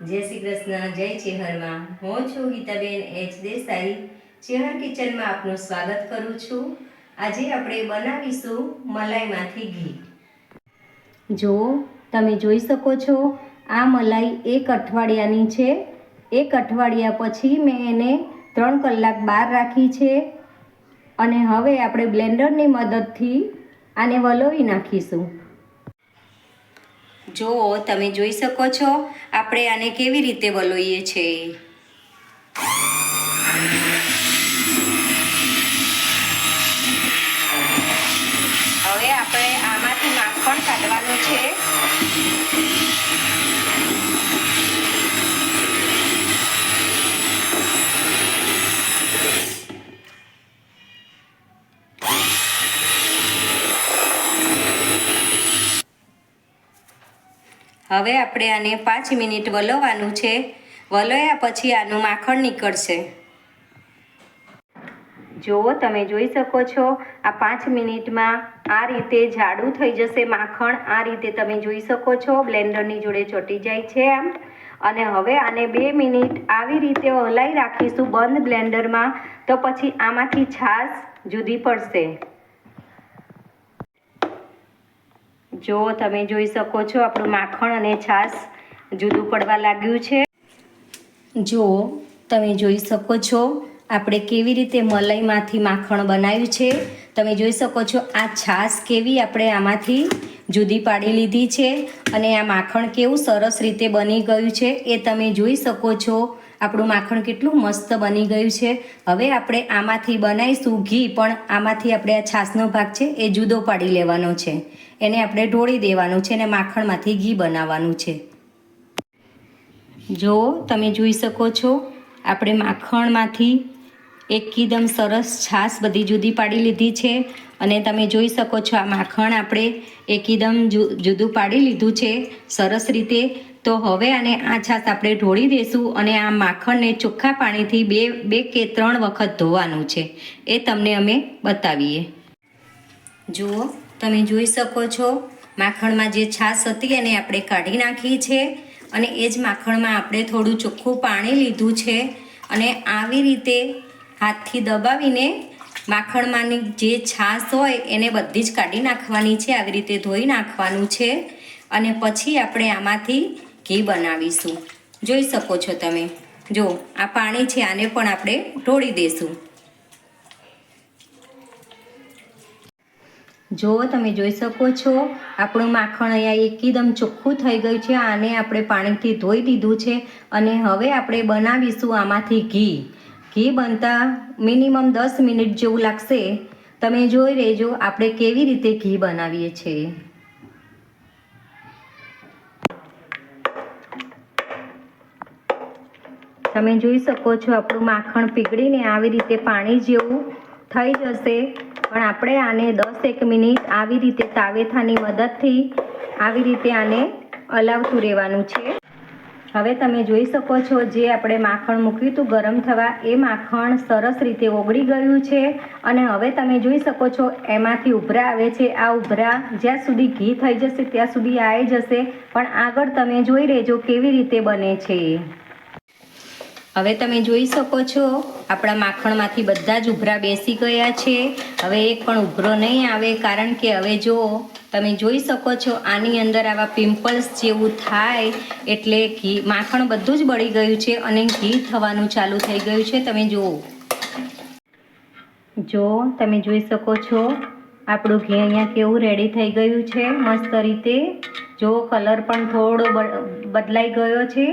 જય શ્રી કૃષ્ણ, જય ચેહરમાં હું છું ગીતાબેન એચ દેસાઈ. ચેહર કિચનમાં આપનું સ્વાગત કરું છું. આજે આપણે બનાવીશું મલાઈમાંથી ઘી. જો, તમે જોઈ શકો છો, આ મલાઈ એક અઠવાડિયાની છે. એક અઠવાડિયા પછી મેં એને ત્રણ કલાક બહાર રાખી છે. અને હવે આપણે બ્લેન્ડરની મદદથી આને વલોવી નાખીશું. જો તમે જોઈ શકો છો, આપણે આને કેવી રીતે વલોઈએ છીએ. હવે આપણે આમાંથી માખણ કાઢવાનું છે. હવે આપણે આને પાંચ મિનિટ વલોવાનું છે. વલોયા પછી આનું માખણ નીકળશે. જો તમે જોઈ શકો છો, આ પાંચ મિનિટમાં આ રીતે જાડું થઈ જશે માખણ. આ રીતે તમે જોઈ શકો છો, બ્લેન્ડરની જોડે ચોટી જાય છે આમ. અને હવે આને બે મિનિટ આવી રીતે હલાઈ રાખીશું બંધ બ્લેન્ડરમાં. તો પછી આમાંથી છાશ જુદી પડશે. જો તમે જોઈ શકો છો, આપણું માખણ અને છાશ જુદું પડવા લાગ્યું છે. જો તમે જોઈ શકો છો, આપણે કેવી રીતે મલાઈમાંથી માખણ બનાવ્યું છે. તમે જોઈ શકો છો, આ છાશ કેવી આપણે આમાંથી જુદી પાડી લીધી છે અને આ માખણ કેવું સરસ રીતે બની ગયું છે એ તમે જોઈ શકો છો. આપણું માખણ કેટલું મસ્ત બની ગયું છે. હવે આપણે આમાંથી બનાવીશું ઘી, પણ આમાંથી આપણે આ છાશનો ભાગ છે એ જુદો પાડી લેવાનો છે. એને આપણે ઢોળી દેવાનું છે અને માખણમાંથી ઘી બનાવવાનું છે. જો તમે જોઈ શકો છો, આપણે માખણમાંથી એકદમ સરસ છાશ બધી જુદી પાડી લીધી છે અને તમે જોઈ શકો છો, આ માખણ આપણે એકદમ જુદું પાડી લીધું છે, સરસ રીતે. તો હવે આને આ છાશ આપણે ઢોળી દઈશું અને આ માખણને ચોખ્ખા પાણીથી બે બે કે ત્રણ વખત ધોવાનું છે. એ તમને અમે બતાવીએ. જુઓ તમે જોઈ શકો છો, માખણમાં જે છાશ હતી એને આપણે કાઢી નાખી છે અને એ જ માખણમાં આપણે થોડું ચોખ્ખું પાણી લીધું છે અને આવી રીતે હાથથી દબાવીને માખણમાંની જે છાશ હોય એને બધી જ કાઢી નાખવાની છે, આવી રીતે ધોઈ નાખવાનું છે અને પછી આપણે આમાંથી ઘી બનાવીશું. જોઈ શકો છો તમે. જો, આ પાણી છે, આને પણ આપણે ઢોળી દઈશું જો તમે જોઈ શકો છો, આપણું માખણ અહીંયા એકદમ ચોખ્ખું થઈ ગયું છે, આને આપણે પાણીથી ધોઈ દીધું છે અને હવે આપણે બનાવીશું આમાંથી ઘી. ઘી બનતા મિનિમમ દસ મિનિટ જેવું લાગશે. તમે જોઈ રહેજો, આપણે કેવી રીતે ઘી બનાવીએ છીએ. તમે જોઈ શકો છો, આપણું માખણ પીગળીને આવી રીતે પાણી જેવું થઈ જશે. પણ આપણે આને દસ એક મિનિટ આવી રીતે તાવેથાની મદદથી આવી રીતે આને હલાવતું રહેવાનું છે. હવે તમે જોઈ શકો છો જે આપણે માખણ મૂક્યું હતું ગરમ થવા, એ માખણ સરસ રીતે ઓગળી ગયું છે અને હવે તમે જોઈ શકો છો એમાંથી ઉભરા આવે છે. આ ઉભરા જ્યાં સુધી ઘી થઈ જશે ત્યાં સુધી આવી જશે. પણ આગળ તમે જોઈ રહેજો કેવી રીતે બને છે. હવે તમે જોઈ શકો છો, આપણા માખણમાંથી બધા જ ઉભરા બેસી ગયા છે. હવે એક પણ ઉભરો નહીં આવે, કારણ કે હવે જો તમે જોઈ શકો છો, આની અંદર આવા પિમ્પલ્સ જેવું થાય, એટલે ઘી, માખણ બધું જ બળી ગયું છે અને ઘી થવાનું ચાલુ થઈ ગયું છે. તમે જુઓ. જો તમે જોઈ શકો છો, આપણું ઘી અહીંયા કેવું રેડી થઈ ગયું છે, મસ્ત રીતે. જો કલર પણ થોડો બદલાઈ ગયો છે.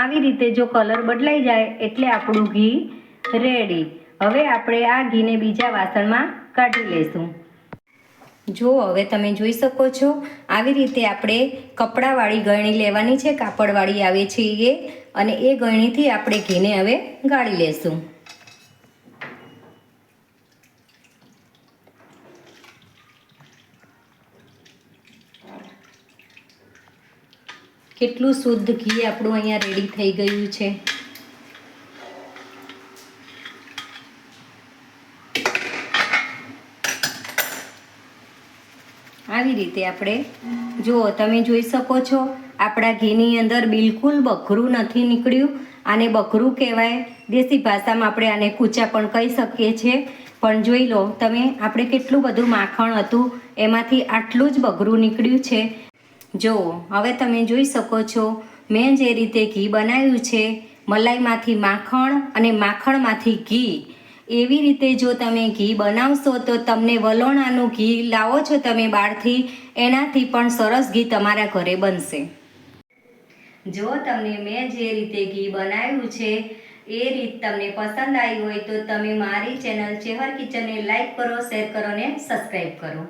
આવી રીતે જો કલર બદલાઈ જાય એટલે આપણું ઘી રેડી. હવે આપણે આ ઘીને બીજા વાસણમાં કાઢી લઈશું જો હવે તમે જોઈ શકો છો, આવી રીતે આપણે કપડાવાળી ગળણી લેવાની છે, કાપડવાળી આવે છે એ અને એ ગળણીથી આપણે ઘીને હવે ગાળી લેશું. કેટલું શુદ્ધ ઘી આપણું અહીંયા રેડી થઈ ગયું છે. આવી રીતે આપણે, જુઓ, તમે જોઈ શકો છો, આપણા ઘીની અંદર બિલકુલ બકરું નથી નીકળ્યું. આને બકરું કહેવાય. દેશી ભાષામાં આપણે આને કૂચા પણ કહી શકીએ છીએ. પણ જોઈ લો, તમે, આપણે કેટલું બધું માખણ હતું, એમાંથી આટલું જ બગરું નીકળ્યું છે. જો હવે તમે જોઈ શકો છો, મેં જે રીતે ઘી બનાવ્યું છે, મલાઈમાંથી માખણ અને માખણમાંથી ઘી. એવી રીતે જો તમે ઘી બનાવશો, તો તમને વલોણાનું ઘી લાવો છો તમે બહારથી, એનાથી પણ સરસ ઘી તમારા ઘરે બનશે. જો તમને મેં જે રીતે ઘી બનાવ્યું છે, એ રીત તમને પસંદ આવી હોય, તો તમે મારી ચેનલ ચેહર કિચનને લાઈક કરો, શેર કરો ને સબસ્ક્રાઈબ કરો.